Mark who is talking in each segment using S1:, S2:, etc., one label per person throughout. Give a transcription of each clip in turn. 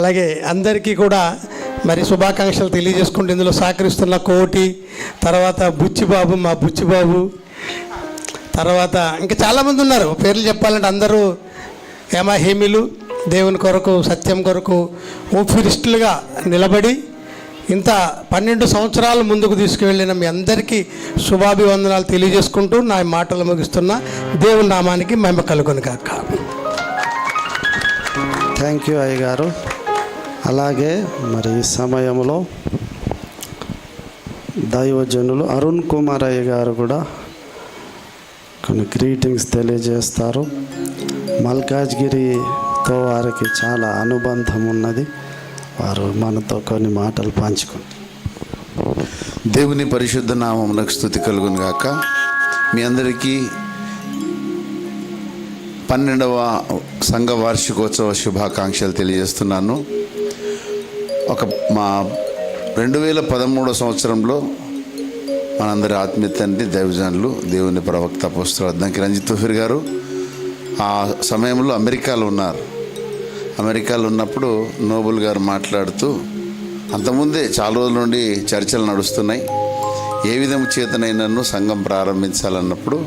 S1: అలాగే అందరికీ కూడా మరి శుభాకాంక్షలు తెలియజేసుకుంటూ ఇందులో సహకరిస్తున్న కోటి తర్వాత బుచ్చిబాబు మా బుచ్చిబాబు తర్వాత ఇంకా చాలామంది ఉన్నారు. పేర్లు చెప్పాలంటే అందరూ హేమిలు దేవుని కొరకు సత్యం కొరకు ఊపిరిస్టులుగా నిలబడి ఇంత పన్నెండు సంవత్సరాలు ముందుకు తీసుకువెళ్ళిన మీ అందరికీ శుభాభివందనాలు తెలియజేసుకుంటూ నా మాటలు ముగిస్తున్న. దేవుని నామానికి మహిమ కలుగును కాక
S2: థ్యాంక్ యూ అయ్య గారు అలాగే మరి ఈ సమయంలో దైవజనులు అరుణ్ కుమార్ అయ్య గారు కూడా కొన్ని గ్రీటింగ్స్ తెలియజేస్తారు. మల్కాజ్గిరితో వారికి చాలా అనుబంధం ఉన్నది. వారు మనతో కొన్ని మాటలు పంచుకుంటారు
S3: దేవుని పరిశుద్ధ నామములకు స్థుతి కలుగును గాక. మీ అందరికీ పన్నెండవ సంఘ వార్షికోత్సవ శుభాకాంక్షలు తెలియజేస్తున్నాను. ఒక మా రెండు వేల పదమూడవ సంవత్సరంలో మనందరి ఆత్మీయ తండ్రి దైవజనులు దేవుని ప్రవక్త పుస్తక అద్దంకి రంజిత్ తుఫీర్ గారు ఆ సమయంలో అమెరికాలో ఉన్నారు. అమెరికాలో ఉన్నప్పుడు నోబుల్ గారు మాట్లాడుతూ అంతకుముందే చాలా రోజుల నుండి చర్చలు నడుస్తున్నాయి. ఏ విధం చేతనైనను సంఘం ప్రారంభించాలన్నప్పుడు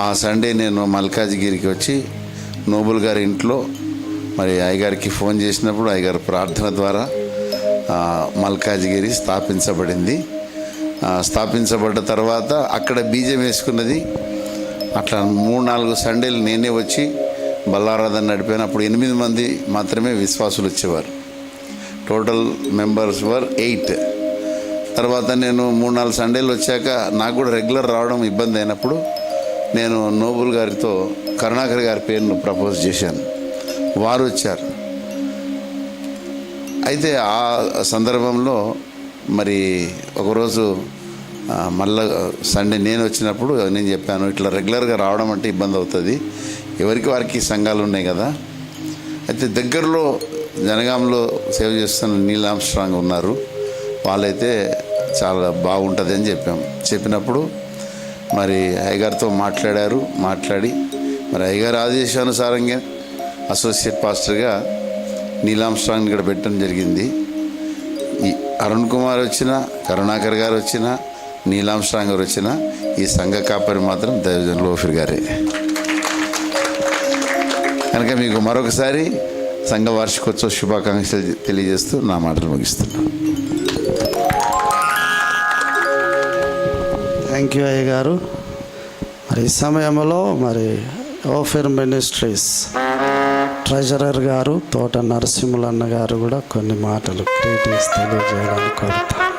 S3: ఆ సండే నేను మల్కాజ్గిరికి వచ్చి నోబుల్ గారి ఇంట్లో మరి అయ్యగారికి ఫోన్ చేసినప్పుడు అయ్యగారు ప్రార్థన ద్వారా మల్కాజ్గిరి స్థాపించబడింది. స్థాపించబడ్డ తర్వాత అక్కడ బీజం వేసుకున్నది. అట్లా మూడు నాలుగు సండేలు నేనే వచ్చి బల్లారాధన నడిపాను అప్పుడు ఎనిమిది మంది మాత్రమే విశ్వాసులు వచ్చేవారు. టోటల్ మెంబర్స్ వర్ ఎయిట్ తర్వాత నేను మూడు నాలుగు సండేలు వచ్చాక నాకు కూడా రెగ్యులర్ రావడం ఇబ్బంది అయినప్పుడు నేను నోబుల్ గారితో కరుణాకర్ గారి పేరును ప్రపోజ్ చేశాను. వారు వచ్చారు. అయితే ఆ సందర్భంలో మరి ఒకరోజు మళ్ళా సండే నేను వచ్చినప్పుడు నేను చెప్పాను ఇట్లా రెగ్యులర్గా రావడం అంటే ఇబ్బంది అవుతుంది. ఎవరికి వారికి సంఘాలు ఉన్నాయి కదా. అయితే దగ్గరలో జనగాంలో సేవ చేస్తున్న నీల్ ఆమ్స్ట్రాంగ్ ఉన్నారు. వాళ్ళైతే చాలా బాగుంటుంది అని చెప్పాం. చెప్పినప్పుడు మరి అయ్యగారితో మాట్లాడారు మాట్లాడి మరి అయ్యగారి ఆదేశానుసారంగా అసోసియేట్ పాస్టర్గా నీలాంస్ట్రాంగ్ని ఇక్కడ పెట్టడం జరిగింది. ఈ అరుణ్ కుమార్ వచ్చిన కరుణాకర్ గారు వచ్చిన నీలాంస్ట్రాంగ్ గారు వచ్చిన ఈ సంఘ కాపరి మాత్రం దైవజన్ లోఫిర్ గారే. కనుక మీకు మరొకసారి సంఘ వార్షికోత్సవ శుభాకాంక్షలు తెలియజేస్తూ నా మాటలు ముగిస్తున్నాను
S2: థ్యాంక్ యూ అయ్య గారు మరి ఈ సమయంలో మరి ఓఫిర్ మినిస్ట్రీస్ ట్రెజరర్ గారు తోట నరసింహులన్న గారు కూడా కొన్ని మాటలు గ్రీటింగ్స్ తెలియజేయాలని కోరుతాను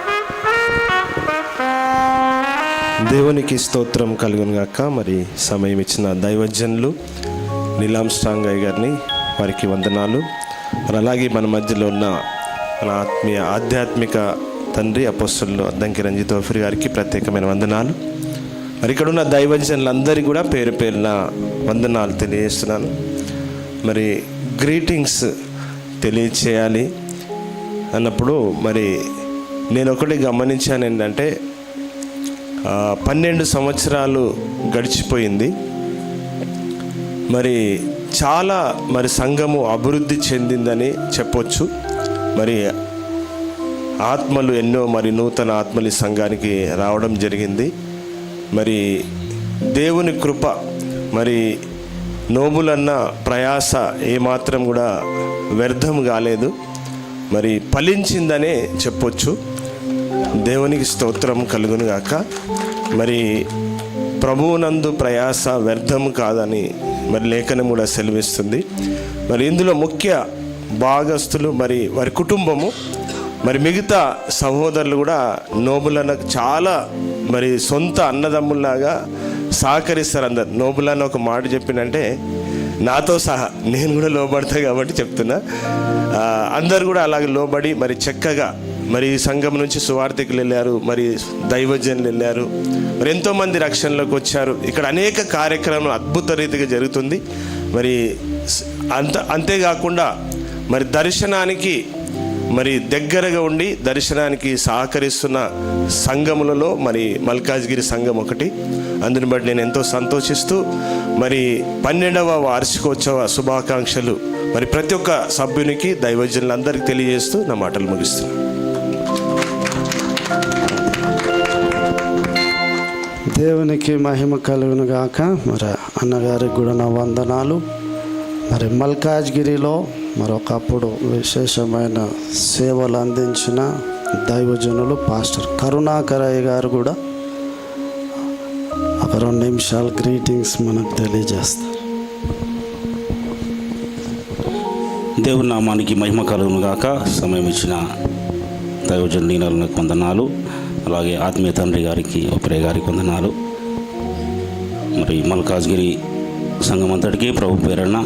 S4: దేవునికి స్తోత్రం కలుగును మరి సమయం ఇచ్చిన దైవజనులు నీలాం స్టాంగయ్య గారిని వారికి వందనాలు. మరి అలాగే మన మధ్యలో ఉన్న మన ఆత్మీయ ఆధ్యాత్మిక తండ్రి అపోస్తులు అద్దంకి రంజిత్ ఓఫిర్ గారికి ప్రత్యేకమైన వందనాలు. మరి ఇక్కడ ఉన్న దైవజనులందరికీ కూడా పేరు పేరున వందనాలు తెలియజేస్తున్నాను. మరి గ్రీటింగ్స్ తెలియచేయాలి అన్నప్పుడు మరి నేను ఒకటి గమనించాను ఏంటంటే పన్నెండు సంవత్సరాలు గడిచిపోయింది. మరి చాలా మరి సంఘము అభివృద్ధి చెందిందని చెప్పొచ్చు. మరి ఆత్మలు ఎన్నో మరి నూతన ఆత్మలు ఈ సంఘానికి రావడం జరిగింది. మరి దేవుని కృప మరి నోబులన్న ప్రయాస ఏమాత్రం కూడా వ్యర్థం కాలేదు. మరి ఫలించిందనే చెప్పొచ్చు. దేవునికి స్తోత్రం కలుగును గాక. మరి ప్రభువునందు ప్రయాస వ్యర్థం కాదని మరి లేఖనం కూడా సెలవిస్తుంది. మరి ఇందులో ముఖ్య భాగస్తులు మరి వారి కుటుంబము మరి మిగతా సహోదరులు కూడా నోబులన్నకు చాలా మరి సొంత అన్నదమ్ముల్లాగా సహకరిస్తారు అందరు. నోబులన్న ఒక మాట చెప్పినంటే నాతో సహా నేను కూడా లోబడతా కాబట్టి చెప్తున్నా. అందరు కూడా అలాగే లోబడి మరి చక్కగా మరి సంఘం నుంచి సువార్థికులు వెళ్ళారు మరి దైవజనులు వెళ్ళారు మరి ఎంతోమంది రక్షణలోకి వచ్చారు. ఇక్కడ అనేక కార్యక్రమాలు అద్భుత రీతిగా జరుగుతుంది. మరి అంత అంతేకాకుండా మరి దర్శనానికి మరి దగ్గరగా ఉండి దర్శనానికి సహకరిస్తున్న సంఘములలో మరి మల్కాజ్గిరి సంఘం ఒకటి. అందుని బట్టి నేను ఎంతో సంతోషిస్తూ మరి పన్నెండవ వార్షికోత్సవ శుభాకాంక్షలు మరి ప్రతి ఒక్క సభ్యునికి దైవజనులందరికీ తెలియజేస్తూ నా మాటలు ముగిస్తున్నాను.
S2: దేవునికి మహిమ కలుగును గాక. మరి అన్నగారికి కూడా నా వందనాలు. మరి మల్కాజ్గిరిలో మరొకప్పుడు విశేషమైన సేవలు అందించిన దైవజనులు పాస్టర్ కరుణాకరయ్య గారు కూడా ఒక రెండు నిమిషాలు గ్రీటింగ్స్ మనకు తెలియజేస్తారు.
S5: దేవుని నామానికి మహిమ కలుగును గాక. సమయం ఇచ్చిన దైవజన్ నీలకు వందనాలు. అలాగే ఆత్మీయ తండ్రి గారికి ఒపరే గారికి వందనాలు. మరి మల్కాజ్గిరి సంఘం అంతటికీ ప్రభు పేరన్న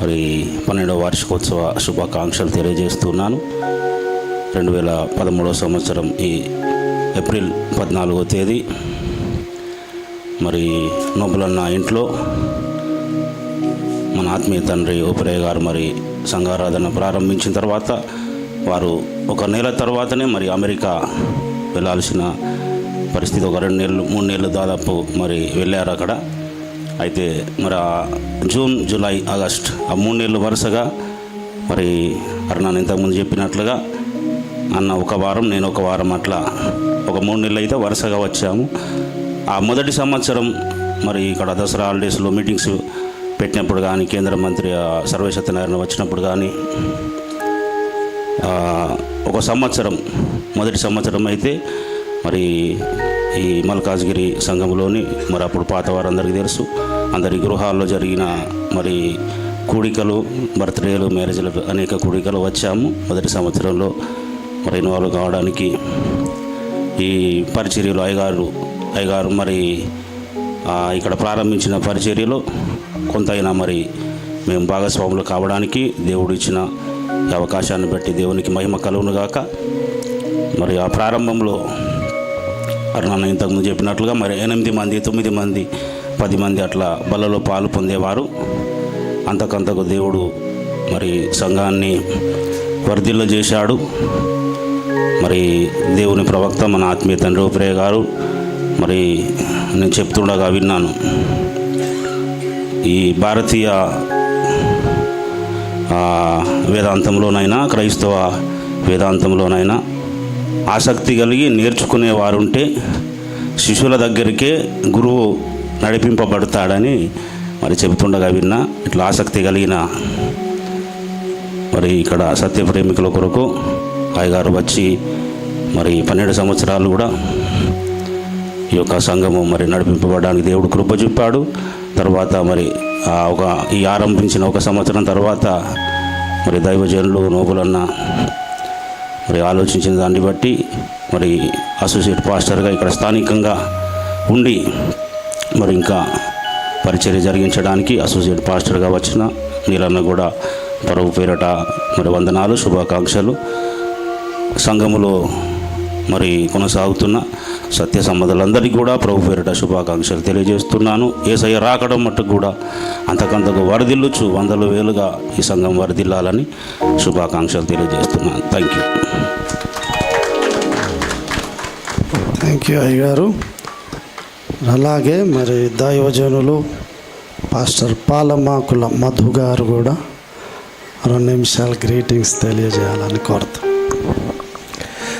S5: మరి పన్నెండవ వార్షికోత్సవ శుభాకాంక్షలు తెలియజేస్తున్నాను. రెండు వేల పదమూడవ సంవత్సరం ఈ ఏప్రిల్ పద్నాలుగో తేదీ. మరి నోబులన్న ఇంట్లో మన ఆత్మీయ తండ్రి ఓపరయ్య గారు మరి సంఘారాధన ప్రారంభించిన తర్వాత వారు ఒక నెల తర్వాతనే మరి అమెరికా వెళ్ళాల్సిన పరిస్థితి ఒక రెండు నెలలు మూడు నెలలు దాదాపు మరి వెళ్ళారు అక్కడ. అయితే మరి ఆ జూన్ జూలై ఆగస్ట్ ఆ మూడు నెలలు వరుసగా మరి అరుణాన్ని ఇంతకుముందు చెప్పినట్లుగా అన్న ఒక వారం నేను ఒక వారం అట్లా ఒక మూడు నెలలు అయితే వరుసగా వచ్చాము. ఆ మొదటి సంవత్సరం మరి ఇక్కడ దసరా హాలిడేస్లో మీటింగ్స్ పెట్టినప్పుడు కానీ కేంద్ర మంత్రి ఆ, సర్వే సత్యనారాయణ వచ్చినప్పుడు కానీ ఒక సంవత్సరం మొదటి సంవత్సరం అయితే మరి ఈ మల్కాజ్గిరి సంఘంలోని మరి అప్పుడు పాత వారందరికీ తెలుసు. అందరి గృహాల్లో జరిగిన మరి కూడికలు బర్త్డేలు మ్యారేజ్లు అనేక కూడికలు వచ్చాము. మొదటి సంవత్సరంలో మరి ఇన్వాల్వ్ కావడానికి ఈ పరిచర్యలు అయ్యగారు అయ్యగారు మరి ఇక్కడ ప్రారంభించిన పరిచర్యలో కొంతైనా మరి మేము భాగస్వాములు కావడానికి దేవుడు ఇచ్చిన ఈ అవకాశాన్ని బట్టి దేవునికి మహిమ కలుగునుగాక. మరి ఆ ప్రారంభంలో అరుణాన్న ఇంతకుముందు చెప్పినట్లుగా మరి ఎనిమిది మంది తొమ్మిది మంది పది మంది అట్లా బలలో పాలు పొందేవారు. అంతకంతకు దేవుడు మరి సంఘాన్ని వర్ధిల్ల చేశాడు. మరి దేవుని ప్రవక్త మన ఆత్మీయ తండ్రి ఉపరే గారు మరి నేను చెప్తుండగా విన్నాను. ఈ భారతీయ వేదాంతంలోనైనా క్రైస్తవ వేదాంతంలోనైనా ఆసక్తి కలిగి నేర్చుకునే వారుంటే శిష్యుల దగ్గరికే గురువు నడిపింపబడతాడని మరి చెబుతుండగా విన్నా. ఇట్లా ఆసక్తి కలిగిన మరి ఇక్కడ సత్య ప్రేమికుల కొరకు అయ్యగారు వచ్చి మరి పన్నెండు సంవత్సరాలు కూడా ఈ యొక్క సంఘము మరి నడిపింపబడడానికి దేవుడు కృప చూపాడు. తర్వాత మరి ఆ ఒక ఈ ఆరంభించిన ఒక సంవత్సరం తర్వాత మరి దైవజనులు నోబులన్న మరి ఆలోచించిన దాన్ని బట్టి మరి అసోసియేట్ పాస్టర్గా ఇక్కడ స్థానికంగా ఉండి మరి ఇంకా పరిచర్య జరిగించడానికి అసోసియేట్ పాస్టర్గా వచ్చిన నీలన్న కూడా పరువు పేరట మరి వందనాలు శుభాకాంక్షలు. సంఘములో మరి కొనసాగుతున్న సత్య సంబంధులందరికీ కూడా ప్రభు పేరిట శుభాకాంక్షలు తెలియజేస్తున్నాను. ఏసయ్య రాకడం మట్టుకు కూడా అంతకంతకు వరదిల్లుచు వందల వేలుగా ఈ సంఘం వరదిల్లాలని శుభాకాంక్షలు తెలియజేస్తున్నాను. థ్యాంక్ యూ
S2: థ్యాంక్ యూ అయ్యగారు. అలాగే మరి దైవజనులు పాస్టర్ పాలమాకుల మధు గారు కూడా రెండు నిమిషాలు గ్రీటింగ్స్ తెలియజేయాలని కోరుతాం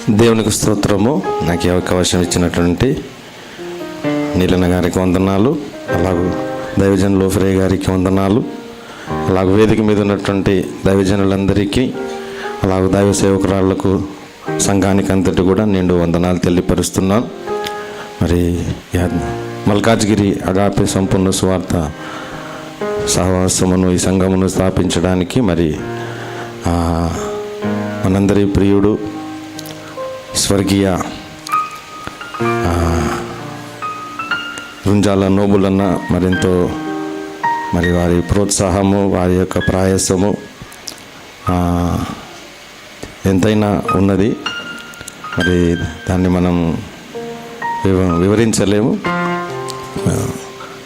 S6: దేవునికి స్తోత్రము. నాకు ఈ అవకాశం ఇచ్చినటువంటి నీలన్న గారికి వందనాలు అలాగే దైవజన్ లోఫరే గారికి వందనాలు అలాగే వేదిక మీద ఉన్నటువంటి దైవజనులందరికీ అలాగే దైవ సేవకురాళ్ళకు సంఘానికి అంతటి కూడా నేను వందనాలు తెలియపరుస్తున్నాను. మరి యా- మల్కాజ్గిరి అగాపే సంపూర్ణ స్వార్థ సహవాసమును ఈ సంఘమును స్థాపించడానికి మరి మనందరి ప్రియుడు స్వర్గీయ ఆ, గుంజాల నోబులన్న మరెంతో మరి వారి ప్రోత్సాహము వారి యొక్క ప్రయాసము ఎంతైనా ఉన్నది. మరి దాన్ని మనం వివరించలేము.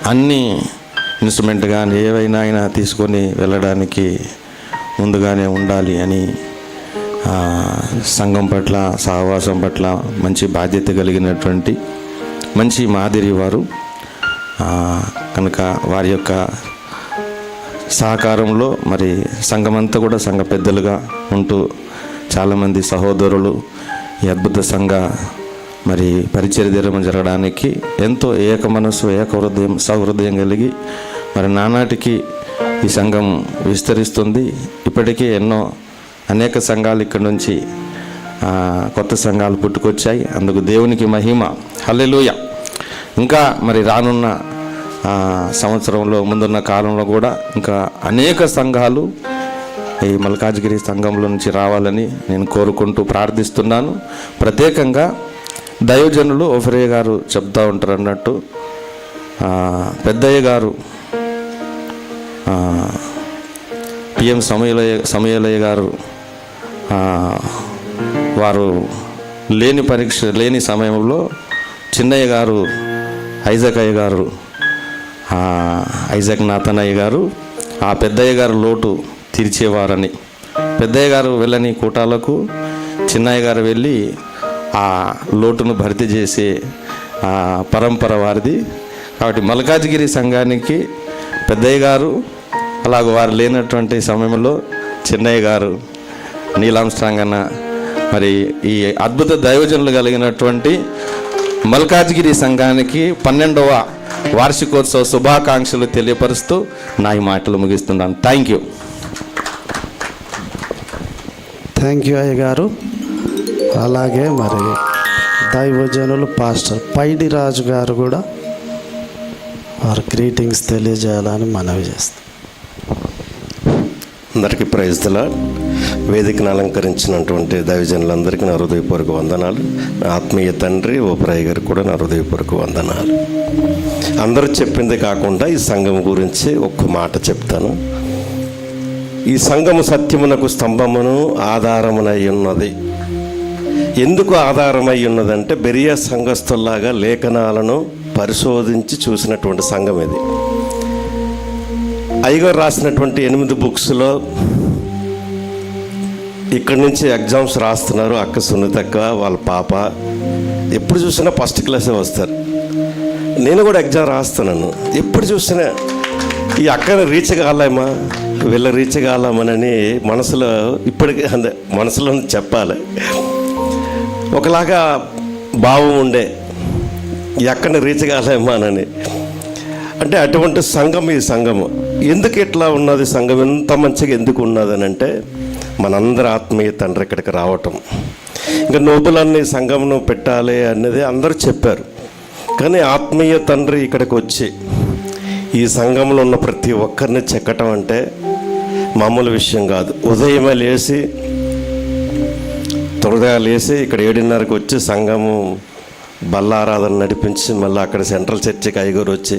S6: అన్ని ఇన్స్ట్రుమెంట్ కానీ ఏవైనా అయినా తీసుకొని వెళ్ళడానికి ముందుగానే ఉండాలి అని సంఘం పట్ల సహవాసం పట్ల మంచి బాధ్యత కలిగినటువంటి మంచి మాదిరి వారు. కనుక వారి యొక్క సహకారంలో మరి సంఘమంతా కూడా సంఘ పెద్దలుగా ఉంటూ చాలామంది సహోదరులు ఈ అద్భుత సంఘ మరి పరిచయ దినం జరగడానికి ఎంతో ఏక మనసు ఏక హృదయం సహృదయం కలిగి మరి నానాటికి ఈ సంఘం విస్తరిస్తుంది. ఇప్పటికీ ఎన్నో అనేక సంఘాలు ఇక్కడ నుంచి కొత్త సంఘాలు పుట్టుకొచ్చాయి. అందుకు దేవునికి మహిమ. హల్లెలూయ. ఇంకా మరి రానున్న సంవత్సరంలో ముందున్న కాలంలో కూడా ఇంకా అనేక సంఘాలు ఈ మల్కాజ్గిరి సంఘంలో నుంచి రావాలని నేను కోరుకుంటూ ప్రార్థిస్తున్నాను. ప్రత్యేకంగా దైవజనులు ఓఫరయ్య గారు చెప్తా ఉంటారు అన్నట్టు పెద్దయ్య గారు పిఎం సమయలయ్య సమయలయ్య గారు వారు లేని పరీక్ష లేని సమయంలో చిన్నయ్య గారు ఐజక్ అయ్య గారు ఐజక్ నాథనయ్య గారు ఆ పెద్దయ్య గారు లోటు తీర్చేవారని. పెద్దయ్య గారు వెళ్ళని కూటాలకు చిన్నయ్య గారు వెళ్ళి ఆ లోటును భర్తీ చేసే పరంపర వారిది. కాబట్టి మల్కాజ్గిరి సంఘానికి పెద్దయ్య గారు అలాగ వారు లేనటువంటి సమయంలో చిన్నయ్య గారు నీలాంస్ట్రాంగ్ అన్న మరి ఈ అద్భుత దైవజనులు కలిగినటువంటి మల్కాజ్గిరి సంఘానికి పన్నెండవ వార్షికోత్సవ శుభాకాంక్షలు తెలియపరుస్తూ నా ఈ మాటలు ముగిస్తున్నాను. థ్యాంక్ యూ
S2: థ్యాంక్ యూ అయ్య గారు అలాగే మరి దైవజనులు పాస్టర్ పైడి రాజు గారు కూడా వారి గ్రీటింగ్స్ తెలియజేయాలని మనవి చేస్తాం.
S7: అందరికీ ప్రైజ్దల వేదికను అలంకరించినటువంటి దైవజనులందరికీ నా హృదయపూర్వక వందనాలు. నా ఆత్మీయ తండ్రి ఓ ప్రాయ కూడా నా హృదయపూర్వక వందనాలు. అందరూ చెప్పింది కాకుండా ఈ సంఘం గురించి ఒక్క మాట చెప్తాను. ఈ సంఘము సత్యమునకు స్తంభమును ఆధారమునై ఉన్నది. ఎందుకు ఆధారమై ఉన్నదంటే బెరియా సంఘస్థుల్లాగా లేఖనాలను పరిశోధించి చూసినటువంటి సంఘం ఇది. అయ్యగారు రాసినటువంటి ఎనిమిది బుక్స్లో ఇక్కడి నుంచి ఎగ్జామ్స్ రాస్తున్నారు అక్క సునీతక్క వాళ్ళ పాప. ఎప్పుడు చూసినా ఫస్ట్ క్లాసే వస్తారు. నేను కూడా ఎగ్జామ్ రాస్తున్నాను. ఎప్పుడు చూసినా ఈ అక్కని రీచ్ కాలేమా? వీళ్ళ రీచ్ కాలేమనని మనసులో ఇప్పటికీ అందే మనసులో చెప్పాలి. ఒకలాగా భావం ఉండే ఈ అక్కని రీచ్ కాలేమానని అంటే అటువంటి సంఘం ఈ సంఘము. ఎందుకు ఇట్లా ఉన్నది సంఘం? ఎంత మంచిగా ఎందుకు ఉన్నది అని అంటే మనందరి ఆత్మీయ తండ్రి ఇక్కడికి రావటం. ఇంకా నోబులన్నీ సంఘంను పెట్టాలి అనేది అందరూ చెప్పారు. కానీ ఆత్మీయ తండ్రి ఇక్కడికి వచ్చి ఈ సంఘంలో ఉన్న ప్రతి ఒక్కరిని చెక్కటం అంటే మామూలు విషయం కాదు. ఉదయమే లేచి త్వరగా లేచి ఇక్కడ ఏడున్నరకు వచ్చి సంఘము బల్లారాధన నడిపించి మళ్ళీ అక్కడ సెంట్రల్ చర్చికి ఐగూరు వచ్చి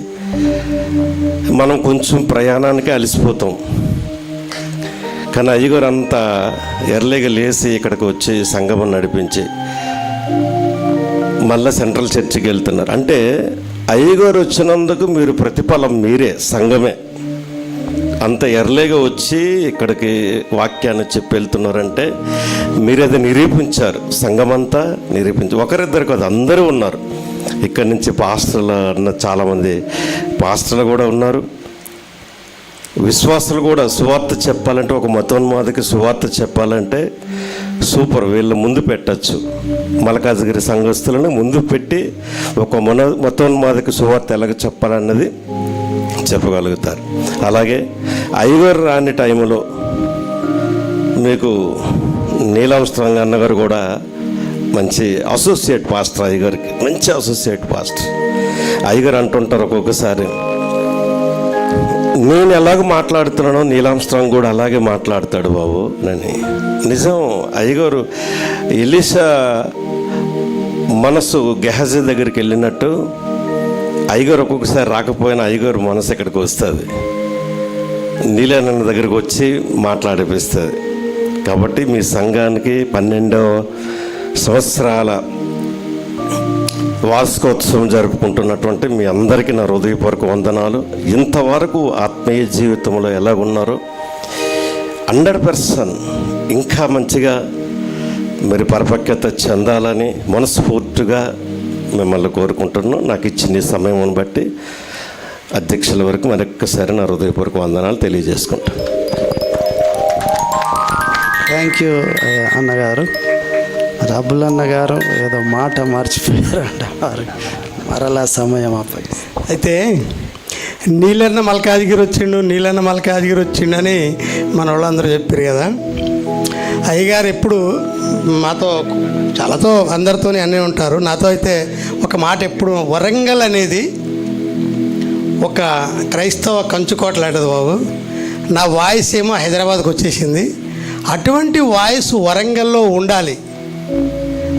S7: మనం కొంచెం ప్రయాణానికి అలసిపోతాం. కానీ అయ్యగారు అంతా ఎర్లీగా లేచి ఇక్కడికి వచ్చి సంగమం నడిపించి మళ్ళీ సెంట్రల్ చర్చికి వెళ్తున్నారు. అంటే అయ్యగారు వచ్చినందుకు మీరు ప్రతిఫలం మీరే సంఘమే అంత ఎర్లీగా వచ్చి ఇక్కడికి వాక్యాన్ని చెప్పి వెళ్తున్నారంటే మీరు అది నిరూపించారు. సంఘమంతా నిరూపించారు. ఒకరిద్దరు కాదు అందరూ ఉన్నారు. ఇక్కడి నుంచి పాస్టర్లు అన్న చాలామంది పాస్టర్లు కూడా ఉన్నారు. విశ్వాసులు కూడా సువార్త చెప్పాలంటే ఒక మతోన్మాదకి సువార్త చెప్పాలంటే సూపర్. వీళ్ళు ముందు పెట్టచ్చు. మలకాజగిరి సంఘస్థులను ముందు పెట్టి ఒక మన మతోన్మాదకి సువార్త ఎలాగ చెప్పాలన్నది చెప్పగలుగుతారు. అలాగే ఐవర్ రాని టైంలో మీకు నీలాంస్ట్రాంగ్ అన్నగారు కూడా మంచి అసోసియేట్ పాస్టర్ అయ్యగారికి మంచి అసోసియేట్ పాస్టర్ అయ్యగారు అంటుంటారు ఒక్కొక్కసారి నేను ఎలాగ మాట్లాడుతున్నానో నీలాంస్ట్రాంగ్ కూడా అలాగే మాట్లాడతాడు బాబు నన్ను నిజం అయ్యగారు ఎలిసా మనసు గెహజీ దగ్గరికి వెళ్ళినట్టు అయ్యగారు ఒక్కొక్కసారి రాకపోయినా అయ్యగారు మనసు ఇక్కడికి వస్తుంది. నీలానన్న దగ్గరికి వచ్చి మాట్లాడిపిస్తుంది. కాబట్టి మీ సంఘానికి పన్నెండవ సంవత్సరాల వార్షికోత్సవం జరుపుకుంటున్నటువంటి మీ అందరికీ నా హృదయపూర్వక వందనాలు. ఇంతవరకు ఆత్మీయ జీవితంలో ఎలా ఉన్నారో హండ్రెడ్ పర్సెంట్ ఇంకా మంచిగా మీరు పరిపక్వత చెందాలని మనస్ఫూర్తిగా మిమ్మల్ని కోరుకుంటున్నాను. నాకు ఇచ్చిన ఈ సమయం బట్టి అధ్యక్షుల వరకు మరొక్కసారి నా హృదయపూర్వక వందనాలు తెలియజేసుకుంటాను
S2: థ్యాంక్ యూ uh, అన్నగారు. డబ్బులన్న గారు ఏదో మాట మర్చిపోయారంట వారు మరలా సమయం అప్పగి
S1: అయితే నీళ్ళన్న మల్కాజ్గిరి వచ్చిండు నీళ్ళన్న మల్కాజ్గిరి వచ్చిండు అని మన వాళ్ళందరూ చెప్పారు కదా. అయ్యగారు ఎప్పుడు మాతో చాలాతో అందరితోనే అన్నీ ఉంటారు. నాతో అయితే ఒక మాట ఎప్పుడు వరంగల్ అనేది ఒక క్రైస్తవ కంచుకోట లాంటిది బాబు. నా వాయిస్ ఏమో హైదరాబాద్కి వచ్చేసింది. అటువంటి వాయిస్ వరంగల్లో ఉండాలి.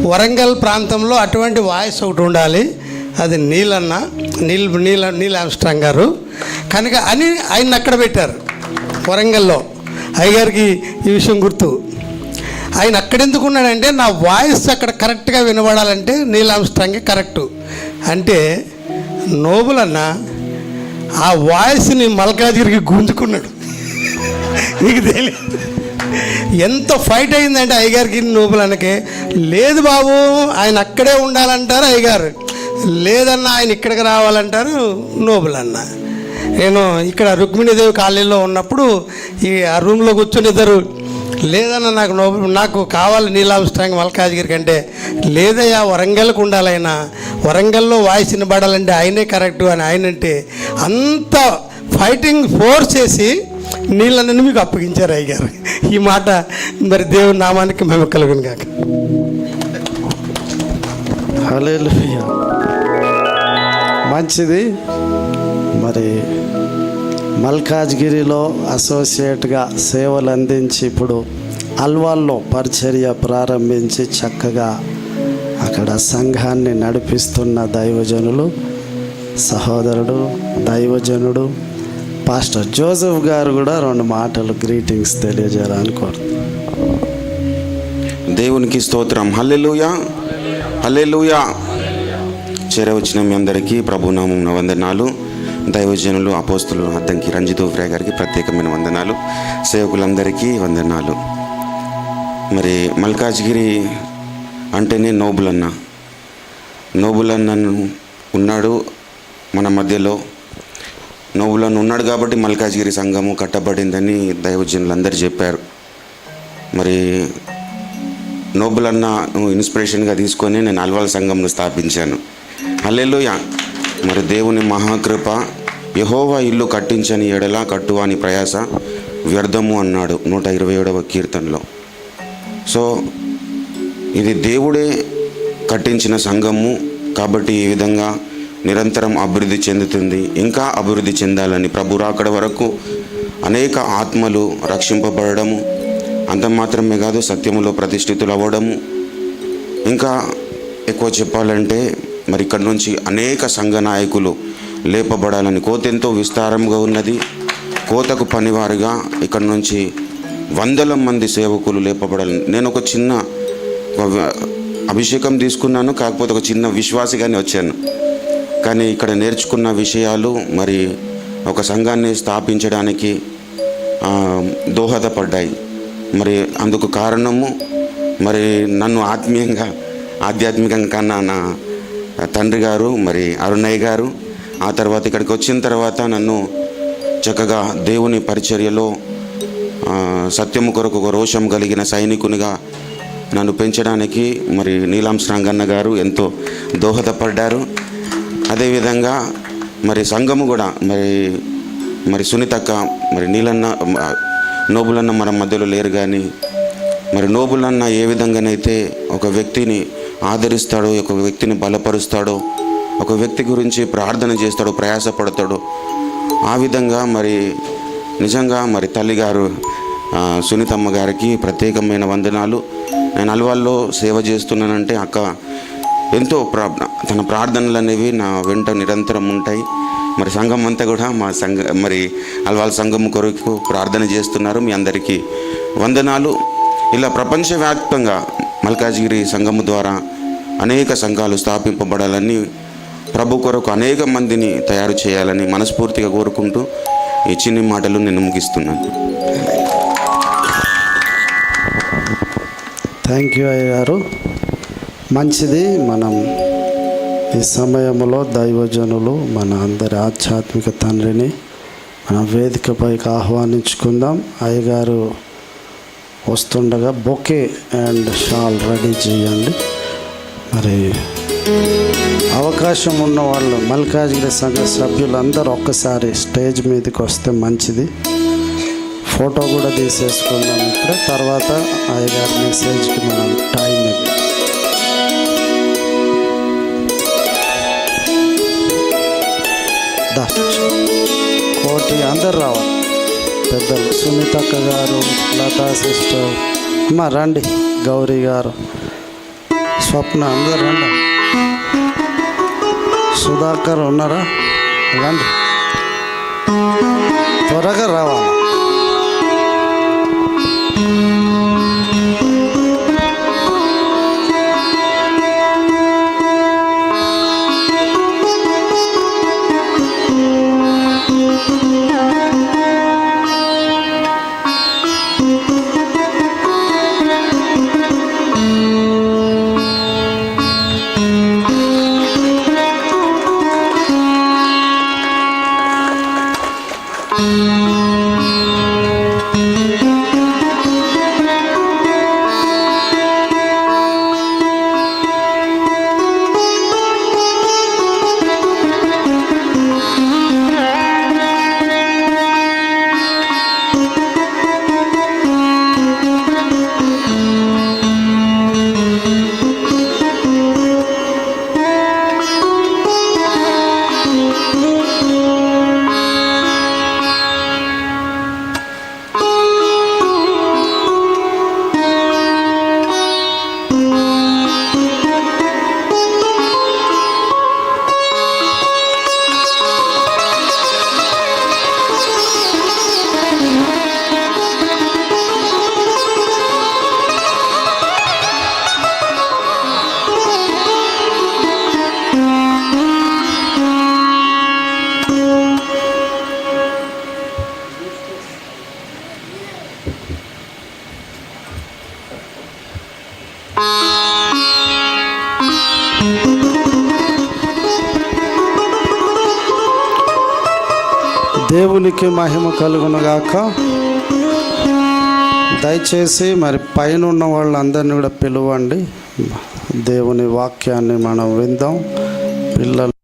S1: వరంగల్ ప్రాంతంలో అటువంటి వాయిస్ ఒకటి ఉండాలి. అది నీలన్న నీల్ నీల నీల్ ఆమ్స్ట్రాంగ్ గారు. కనుక అని ఆయన అక్కడ పెట్టారు వరంగల్లో. అయ్యగారికి ఈ విషయం గుర్తు. ఆయన అక్కడ ఎందుకు ఉన్నాడంటే నా వాయిస్ అక్కడ కరెక్ట్గా వినబడాలంటే నీల్ ఆమ్స్ట్రాంగే కరెక్టు. అంటే నోబుల్ అన్న ఆ వాయిస్ని మల్కాజిరికి గుంజుకున్నాడు. నీకు తెలియదు ఎంత ఫైట్ అయిందంటే అయ్యగారికి నూపులనకి లేదు బాబు ఆయన అక్కడే ఉండాలంటారు అయ్యగారు. లేదన్న ఆయన ఇక్కడికి రావాలంటారు నోబులన్న నేను ఇక్కడ రుక్మిణీదేవి కాలేజీలో ఉన్నప్పుడు ఈ ఆ రూమ్లో కూర్చొని ఇద్దరు లేదన్న నాకు నోబుల్ నాకు కావాలి నీలాభిష్టాంగ మల్కాజ్గిరి కంటే. లేదయ్యా వరంగల్కి ఉండాలైనా. వరంగల్లో వాయిస్ వినబడాలంటే ఆయనే కరెక్టు అని ఆయనంటే అంత ఫైటింగ్ ఫోర్స్ చేసి నీళ్ళని మీకు అప్పగించారు అయ్యారు ఈ మాట మరి దేవుని నామానికి మేము కలుగును కాక
S2: మంచిది. మరి మల్కాజ్గిరిలో అసోసియేట్గా సేవలు అందించి ఇప్పుడు అల్వాల్లో పరిచర్య ప్రారంభించి చక్కగా అక్కడ సంఘాన్ని నడిపిస్తున్న దైవజనులు సహోదరుడు దైవజనుడు పాస్టర్ జోసెఫ్ గారు కూడా రెండు మాటలు గ్రీటింగ్స్ తెలియజేయాలని కోరుతున్నాను.
S8: దేవునికి స్తోత్రం. హల్లెలూయా. హల్లెలూయా. చేరవచ్చిన మీ అందరికీ ప్రభునామం వందనాలు. దైవజనులు అపోస్తులు అద్దంకి రంజిత్ ఉఫ్రే గారికి ప్రత్యేకమైన వందనాలు. సేవకులందరికీ వందనాలు. మరి మల్కాజ్గిరి అంటేనే నోబుల్ అన్న నోబుల్ ఉన్నాడు మన మధ్యలో. నోబుల్ ఉన్నాడు కాబట్టి మల్కాజ్గిరి సంఘము కట్టబడిందని దైవజనులందరూ చెప్పారు. మరి నోబులన్న ఇన్స్పిరేషన్గా తీసుకొని నేను అల్వాల్ సంఘంను స్థాపించాను. అల్లెలుయ మరి దేవుని మహాకృప యహోవా ఇల్లు కట్టించని ఎడలా కట్టువాని ప్రయాస వ్యర్థము అన్నాడు నూట ఇరవై ఏడవ కీర్తనలో. సో ఇది దేవుడే కట్టించిన సంఘము కాబట్టి ఈ విధంగా నిరంతరం అభివృద్ధి చెందుతుంది ఇంకా అభివృద్ధి చెందాలని ప్రభు రాకడ వరకు అనేక ఆత్మలు రక్షింపబడము అంత మాత్రమే కాదు సత్యములో ప్రతిష్ఠితులు అవ్వడము ఇంకా ఎక్కువ చెప్పాలంటే మరి ఇక్కడ నుంచి అనేక సంఘ నాయకులు లేపబడాలని కోత ఎంతో విస్తారంగా ఉన్నది. కోతకు పనివారుగా ఇక్కడ నుంచి వందల మంది సేవకులు లేపబడాలని నేను ఒక చిన్న అభిషేకం తీసుకున్నాను కాకపోతే ఒక చిన్న విశ్వాసిగానే వచ్చాను. కానీ ఇక్కడ నేర్చుకున్న విషయాలు మరి ఒక సంఘాన్ని స్థాపించడానికి దోహదపడ్డాయి. మరి అందుకు కారణము మరి నన్ను ఆత్మీయంగా ఆధ్యాత్మికంగా కన్నా నా తండ్రి గారు మరి అరుణయ్య గారు ఆ తర్వాత ఇక్కడికి వచ్చిన తర్వాత నన్ను చక్కగా దేవుని పరిచర్యలో సత్యము కొరకు ఒక రోషం కలిగిన సైనికునిగా నన్ను పెంచడానికి మరి నీలాం శ్రాంగన్న గారు ఎంతో దోహదపడ్డారు. అదేవిధంగా మరి సంఘము కూడా మరి మరి సునీతక్క మరి నీలన్న నోబులన్న మన మధ్యలో లేరు కానీ మరి నోబులన్న ఏ విధంగానైతే ఒక వ్యక్తిని ఆదరిస్తాడో ఒక వ్యక్తిని బలపరుస్తాడో ఒక వ్యక్తి గురించి ప్రార్థన చేస్తాడో ప్రయాసపడతాడో ఆ విధంగా మరి నిజంగా మరి తల్లిగారు సునీతమ్మ గారికి ప్రత్యేకమైన వందనాలు. నేను అల్వాల్లో సేవ చేస్తున్నానంటే అక్క ఎంతో ప్రా తన ప్రార్థనలు అనేవి నా వెంట నిరంతరం ఉంటాయి. మరి సంఘం అంతా కూడా మా సంఘ మరి అల్వాల్ సంఘం కొరకు ప్రార్థన చేస్తున్నారు. మీ అందరికీ వందనాలు. ఇలా ప్రపంచవ్యాప్తంగా మల్కాజ్గిరి సంఘము ద్వారా అనేక సంఘాలు స్థాపింపబడాలని ప్రభు కొరకు అనేక మందిని తయారు చేయాలని మనస్ఫూర్తిగా కోరుకుంటూ ఈ చిన్ని మాటలు నేను ముగిస్తున్నాను.
S2: థ్యాంక్ యూ అయ్య గారు మంచిది మనం సమయంలో దైవజనులు మన అందరి ఆధ్యాత్మిక తండ్రిని మన వేదికపైకి ఆహ్వానించుకుందాం. అయ్యగారు వస్తుండగా బొకే అండ్ షాల్ రెడీ చేయండి. మరి అవకాశం ఉన్న వాళ్ళు మల్కాజ్గిరి సంఘ సభ్యులందరూ ఒక్కసారి స్టేజ్ మీదకి వస్తే మంచిది. ఫోటో కూడా తీసేసుకుందాం. ఇక్కడ తర్వాత అయ్యగారి మెసేజ్కి మనం టైం ఇద్దాం. కోటి అందరు రావాలి. పెద్దలు సునీతక్క గారు లతా సిస్టర్. అమ్మ రండి. గౌరీ గారు. స్వప్న అందరు రండి. సుధాకర్ ఉన్నారా? రండి. త్వరగా రావాలి. దేవునికి మహిమ కలుగునుగాక. దయచేసి మరి పైన ఉన్న వాళ్ళందరినీ కూడా పిలవండి. దేవుని వాక్యాన్ని మనం విందాం. పిల్లలు